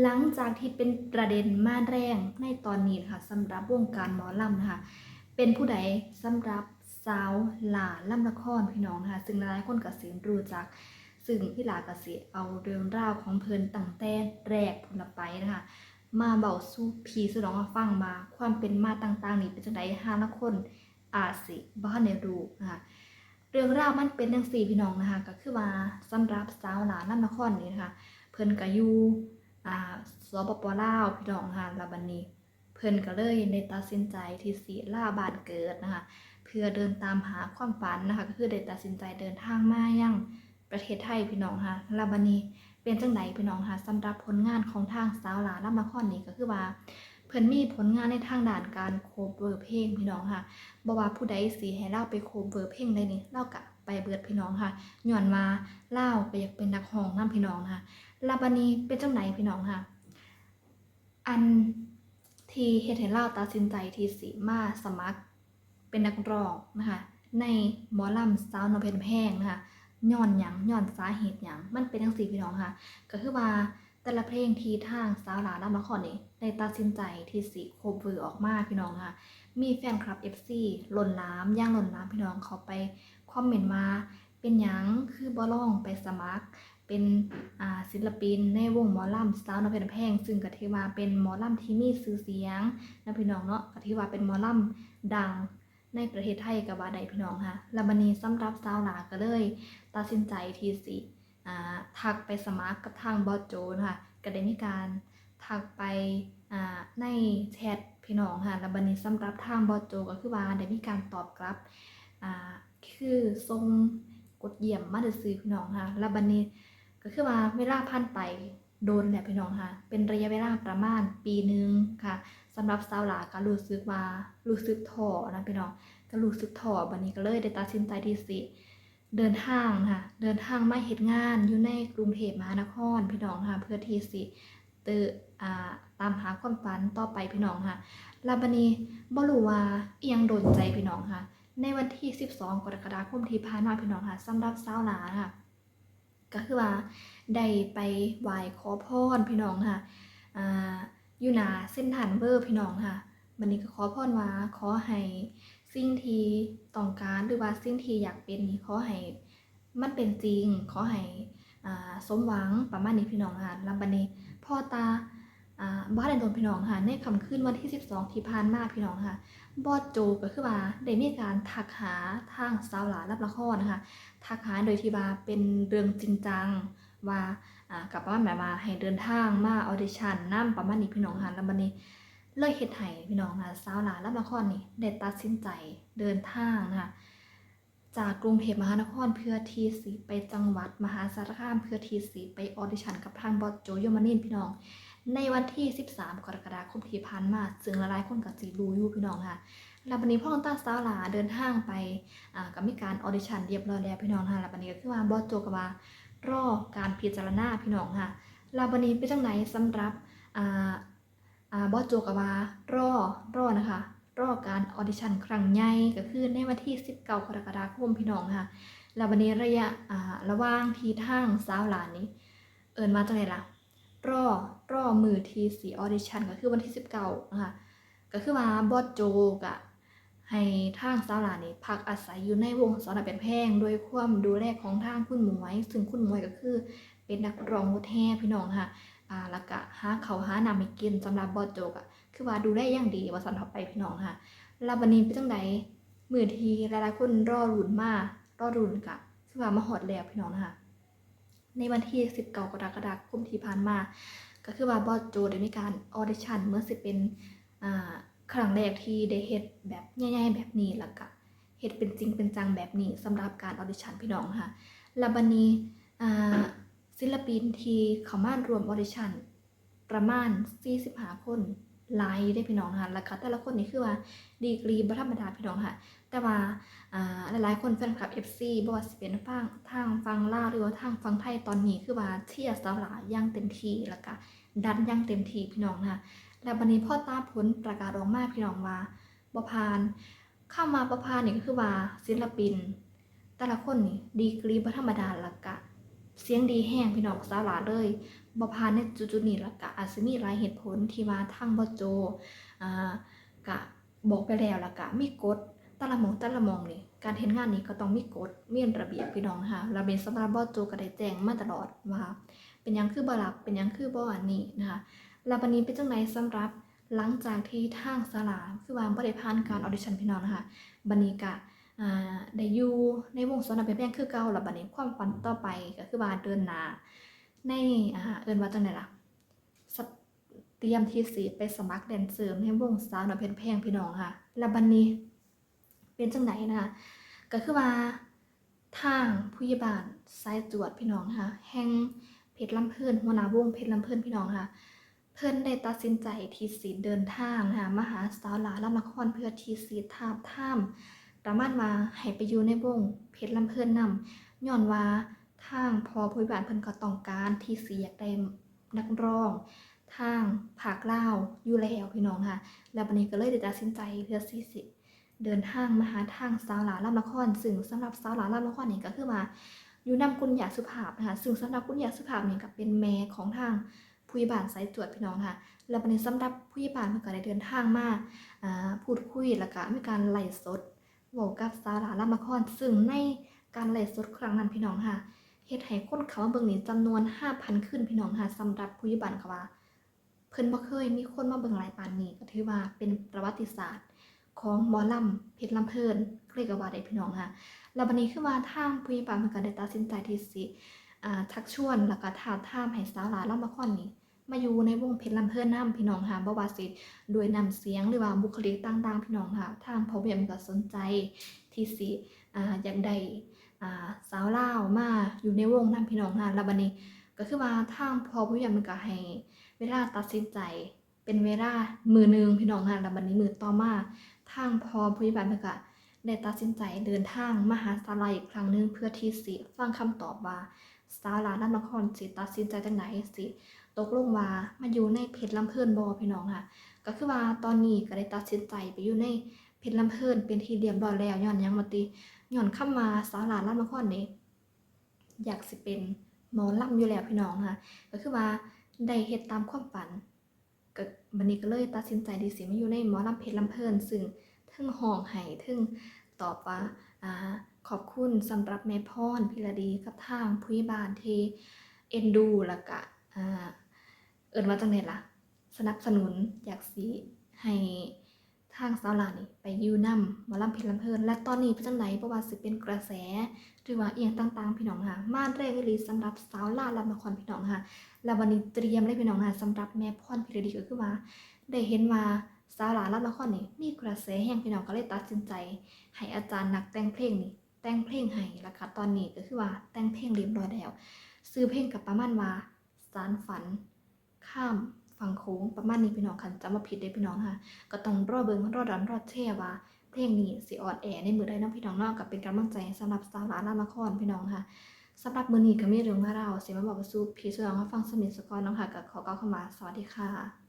หลังจากที่เป็นประเด็นมาแรงในตอนนี้นะคะสำหรับวงการหมอลำนะคะ เป็นผู้ใดสำหรับสาวหลาล่ำละครพี่น้องนะคะซึ่งหลายคนกสิรู้จัก ซึ่งพี่หลากระสิเอาเรื่องราวของเพลินตั้งแต่แรกผลละไปนะคะ มาเบาสู้พีสนองมาฟังมาความเป็นมาต่างๆ นี่เป็นจังไดห้าละคนอาสิบ้านในรูนะคะเรื่องราวมันเป็นจังสี่พี่น้องนะคะ ก็คือว่าสำหรับสาวหลาล่ำละครนี่นะคะ เพลินก็อยู่ อ่าสปปลาวพี่น้องค่ะแล้วบัดนี้ เพิ่นก็เลยได้ตัดสินใจที่สิลาบ้านเกิดนะคะ เพื่อเดินตามหาความฝันนะคะก็คือได้ตัดสินใจเดินทางมายังประเทศไทยพี่น้องค่ะแล้วบัดนี้เป็นจังไดพี่น้องค่ะสำหรับผลงานของทางสาวหลานล่ำละครนี่ก็คือว่าเพิ่นมีผลงานในทางด้านการโคเวอร์เพลงพี่น้องค่ะบ่ว่าผู้ใดสิให้เราไปโคเวอร์เพลงได้นี่เราก็ไปเบิดพี่น้องค่ะย้อนว่าเล่าก็อยากเป็นนักร้องนํพี่น้องค่ะ ลาบานีเป็นจังไหนพี่น้องค่ะ อันที่เฮ็ดให้เราตัดสินใจที่สิมาสมัคร เป็นนักร้องนะคะ ในหมอลำสาวนอเพนแพงนะคะย้อนหยังย้อนสาเหตุหยังมันเป็นจังซี่พี่น้องค่ะ ก็คือว่าแต่ละเพลงที่ทางสาวหลาลำละครนี่ได้ตัดสินใจที่สิโคเวอร์ออกมาพี่น้องค่ะ มีแฟนคลับ FC ล้นหลามย่างหล้นหลามพี่น้องเขาไปคอมเมนต์มาเป็นหยังคือบ่ลองไปสมัคร เป็นศิลปินในวงหมอลำสาวนเพชรแพง ซึ่งก็ถือว่าเป็นหมอลำที่มีชื่อเสียงนะพี่น้องเนาะก็ถือว่าเป็นหมอลำดังในประเทศไทยกับว่าใดพี่น้องค่ะแล้วบัดนี้สำหรับสาวหลาก็เลย ตัดสินใจทีสิทักไปสมัครกับทางบอสโจนะคะก็ได้มีการทักไปในแชทพี่น้องค่ะแล้วบัดนี้สำหรับทางบอสโจก็คือว่าได้มีการตอบกลับคือทรงกดเยี่ยมมาดซื้อพี่น้องค่ะแล้วบัดนี้ ก็คือว่าเวลาผ่านไปโดนแหละพี่น้องค่ะ เป็นระยะเวลาประมาณปีหนึ่งค่ะสำหรับสาวหลาก็รู้สึกว่ารู้สึกท้อนะพี่น้องก็รู้สึกท้อบัดนี้ก็เลยได้ตัดสินใจที่สิเดินทางค่ะ เดินทางมาเฮ็ดงานอยู่ในกรุงเทพมหานครพี่น้องค่ะ เพื่อที่สิเตออ่าตามหาความฝันต่อไปพี่น้องค่ะลวบัดนี้บ่รู้ว่าอียงโดนใจพี่น้องค่ะ ในวันที่ 12 กรกฎาคมที่ผ่านมาพี่น้องค่ะสำหรับสาวหลาค่ะ ก็คือว่าได้ไปไหว้ขอพรพี่น้องค่ะอ่าอยู่หนาเส้นฐานเวอร์พี่น้องค่ะวันนี้ก็ขอพรว่าขอให้สิ่งที่ต้องการหรือว่าสิ่งที่อยากเป็นนี่ขอให้มันเป็นจริงขอให้อ่าสมหวังประมาณนี้พี่น้องค่ะแล้วบันนี้พ่อตา บ้านในโดนพี่น้องค่ะในคำขึ้นวันที่ 12 ที่ผ่านมาพี่น้องค่ะบอสโจก็คือว่าได้มีการทักหาทางสาวหลารับละครนะคะทักหาโดยที่ว่าเป็นเรื่องจริงจังว่ากับว่าแบบว่าให้เดินทางมาออเดชั่นนำประมาณนี้พี่น้องค่ะแล้วบัดนี้เลยเฮ็ดให้พี่น้องค่ะสาวหลารับละครนี่ได้ตัดสินใจเดินทางนะคะจากกรุงเทพมหานครเพื่อที่สิไปจังหวัดมหาสารคามเพื่อที่สิไปออเดชั่นกับทางบอสโจโยมานินพี่น้อง ในวันที่ 13 กรกฎาคมที่ผ่านมา ซึ่งหลายๆคนก็สิรู้อยู่พี่น้องค่ะแล้ววันนี้พ่อของตาสาวหลาเดินทางไปอ่าก็มีการออดิชั่นเรียบร้อยแล้วพี่น้องค่ะแล้ววันนี้ก็คือว่าบอสโจก็ว่ารอการพิจารณาพี่น้องค่ะแล้ววันนี้เป็นจังไหนสำหรับบอสโจก็ว่ารอรอนะคะรอการออดิชั่นครั้งใหญ่ก็คือในวันที่ 19 กรกฎาคมพี่น้องค่ะแล้ววันนี้ระยะระว่างที่ทางสาวหลานนี้ เอินมาจังไหนล่ะ รอรอมือทีสีออดิชั่นก็คือวันที่19นะคะก็คือว่าบอสโจกะให้ทางสาวหลานนี่พักอาศัยอยู่ในวงสอนเป็นแพงโดยความดูแลของทางคุณหมวย ซึ่งคุณหมวยก็คือ เป็นนักร้องรถแห่พี่น้องค่ะอ่าแล้วก็หาเขาวหานำให้กินสำหรับบอสโจกอะคือว่าดูแลอย่างดีว่าสันทอไปพี่น้องค่ะแล้วบันนี้เป็นจังไดมือทีหลายๆคนรอรุนมารอรุนกะคือว่ามาหอดแล้วพี่น้องนะคะ ในวันที่ 19 กรกฎาคมที่ผ่านมา ก็คือว่าบอสโจได้มีการออเดชั่นเมื่อสิเป็นครั้งแรกที่ได้เฮ็ดแบบใหญ่ๆแบบนี้แล้วก็เฮ็ดเป็นจริงเป็นจังแบบนี้สำหรับการออเดชั่นพี่น้องค่ะแล้วบัดนี้ศิลปินที่เข้ามารวมออเดชั่นประมาณ45คน หลายอยู่ได้พี่น้องค่ะแล้วก็แต่ละคนนี่คือว่าดีกรีบ่ธรรมดาพี่น้องค่ะ แต่ว่าอ่าหลายๆคนแฟนคลับ FC บ่ว่าสิเป็นฟังทางฟังลาวหรือว่าทางฟังไทยตอนนี้คือว่าเชียร์สาวหลาอย่างเต็มที่แล้วก็ดันย่างเต็มที่พี่น้องค่ะแล้วบัดนี้พ่อตาผลประกาศออกมาพี่น้องว่าบ่ผ่านเข้ามาบ่ผ่านนี่ก็คือว่าศิลปิน แต่ละคนนี่ดีกรีบ่ธรรมดาแล้วก็เสียงดีแห้งพี่น้องสาวหลาเลย บ่ผ่านในจุดๆนี้แล้วก็อาจสิมีหลายเหตุผลที่ว่าทางบ่โจอ่าก็บอกไปแล้วแล้วก็มีกฎแต่ละมองแต่ละมองนี่การเฮ็ดงานนี่ก็ต้องมีกฎมีระเบียบพี่น้องนะคะระเบียบสำหรับบ่โจก็ได้แจ้งมาตลอดว่าเป็นยังคือบ่รับเป็นยังคือบ่อันนี้นะคะแล้วบัดนี้เป็นจังไดสำหรับหลังจากที่ทางศาลาคือว่าบ่ได้ผ่านการออดิชั่นพี่น้องนะคะบัดนี้ก็อ่าได้อยู่ในวงสนามเพลงแพงคือเก่าแล้วบัดนี้ความฝันต่อไปก็คือว่าเดินหน้า ในอ่าเอิ้นว่าจังไดล่ะเตรียมที่สิไปสมัครแดนเซอร์ในวงสาวน้อยเพชรแพงพี่น้องค่ะแล้วบัดนี้ เป็นจังไดนะคะก็คือว่าทางผู้ใหญ่บ้านสายตรวจพี่น้องค่ะแห่งเพชรลำเพิ่นหัวหน้าวงเพชรลำเพิ่นพี่น้องค่ะ เพิ่นได้ตัดสินใจที่สิเดินทางนะคะมาหาสาวหลาลำนครเพื่อที่สิทาบท่ามประมาณว่าให้ไปอยู่ในวงเพชรลำเพิ่นนํย้อนว่า ทางพอผู้บานเพิ่นก็ต้องการที่สิอยากได้นักร้อง ทางภาคลาวอยู่แล้วพี่น้องค่ะ แล้วบัดนี้ก็เลยได้ตัดสินใจเพื่อสิสิเดินทางมาหาทางสาวหลาลำนครซึ่งสำหรับสาวหลาลำนครนี่ก็คือว่าอยู่นำกุญยาสุภาพนะคะซึ่งสำหรับกุญยาสุภาพนี่ก็เป็นแม่ของทางผู้บานสายตรวจพี่น้องค่ะ แล้วบัดนี้สำหรับผู้บานเพิ่นก็ได้เดินทางมาอ่าพูดคุยแล้วก็มีการไลฟ์สดเว้ากับสาวหลาลำนครซึ่งในการไลฟ์สดครั้งนั้นพี่น้องค่ะ เฮ็ดให้คนเขามาเบิ่งนี่จำนวน 5,000 ขึ้นพี่น้องค่ะสำหรับผู้ใหญ่บ้านก็ว่า เพิ่นบ่เคยมีคนมาเบิ่งหลายปานนี้ก็ถือว่าเป็นประวัติศาสตร์ ของหมอลำเพชรลำเพิ่นก็เลยกว่าได้พี่น้องค่ะแล้วบัดนี้คือว่าทางผู้ใหญ่บ้านเพิ่นก็ได้ตัดสินใจที่สิอ่าชักชวนแล้วก็ท้าทามให้สาวหลานลำนครนี่มาอยู่ในวงเพชรลำเพิ่นนํพี่น้องค่ะบ่ว่าสิด้วยนำเสียงหรือว่าบุคลิกต่างๆพี่น้องค่ะทางพ่อเวียมก็สนใจที่สิอ่าอยากได้ อ่าสาวเล่าวมาอยู่ในวงนั้นพี่น้องค่ะแล้วบัดนี้ ก็คือว่าทางพอผู้ใหญ่มันก็ให้เวลาตัดสินใจ เป็นเวลามือหนึ่งพี่น้องค่ะแล้วบัดนี้มือต่อมาทางพอผู้ใหญ่มันก็ได้ตัดสินใจเดินทางมาหาสาวลาวอีกครั้งหนึงเพื่อที่สิฟังคำตอบว่าสาวลาวนนครสิตัดสินใจจังไดสิตกลงว่ามาอยู่ในเพชรลำเพิ่นบ่พี่น้องค่ะ ก็คือว่าตอนนี้ก็ได้ตัดสินใจไปอยู่ในเพชรลำเพิ่นเป็นที่เรียบร้อยแล้วย้อนหยังมาติ ย้อนเข้ามาสาวหลานลำนครนี่อยากสิเป็นหมอลำอยู่แล้วพี่น้องค่ะก็คือว่าได้เฮ็ดตามความฝันก็บัดนี้ก็เลยตัดสินใจดีสิมาอยู่ในหมอลำเพชรลำเพลินซึ่งทึงห้องไห้เทึงตอบว่าอ่าขอบคุณสำหรับแม่พรพิรดีกับทางผู้บานที่เอ็นดูแล้วก็อ่าเอิ้นว่าจังไดล่ะ สนับสนุนอยากสิให้ ทางสาวลานนี่ไปยู่นำหมอลำเพชรลำเพลิน และตอนนี้เป็นจังไดเพระว่าสิเป็นกระแส หรือว่าเอียงต่างๆพี่น้องค่ะ มาแรงอีหลีสำหรับสาวลาวลำนครพี่น้องค่ะ แล้ววันนี้เตรียมเลยพี่น้องค่ะสำหรับแม่พรพิรดีก็คือว่า ได้เห็นว่าสาวลาวลำนครนี่มีกระแสแห่งพี่น้องก็เลยตัดสินใจ ให้อาจารย์นักแต่งเพลงนี่แต่งเพลงให้ล้วค่ะตอนนี้ก็คือว่าแต่งเพลงเรียบร้อยแล้ว ซื้อเพลงกับประมาณว่าสารฝัน ข้าม ฝั่งโค้งประมาณนี้พี่น้องคันจำมาผิดได้พี่น้องค่ะ ก็ต้องรอเบิงรอดอนรอดแช่ว่าเพลงนี้สิออนแอร์ในมือได้น้องพี่น้องนอกกับเป็นกำลังใจสำหรับสาวร้านนครพี่น้องค่ะสำหรับมือนี้ก็มีเรื่องมาเราเสียมาบอกกับสู้พี่เสือมาฟังสมิธสกอนเนาะค่ะกับขอกล่ามาสวัสดีค่ะ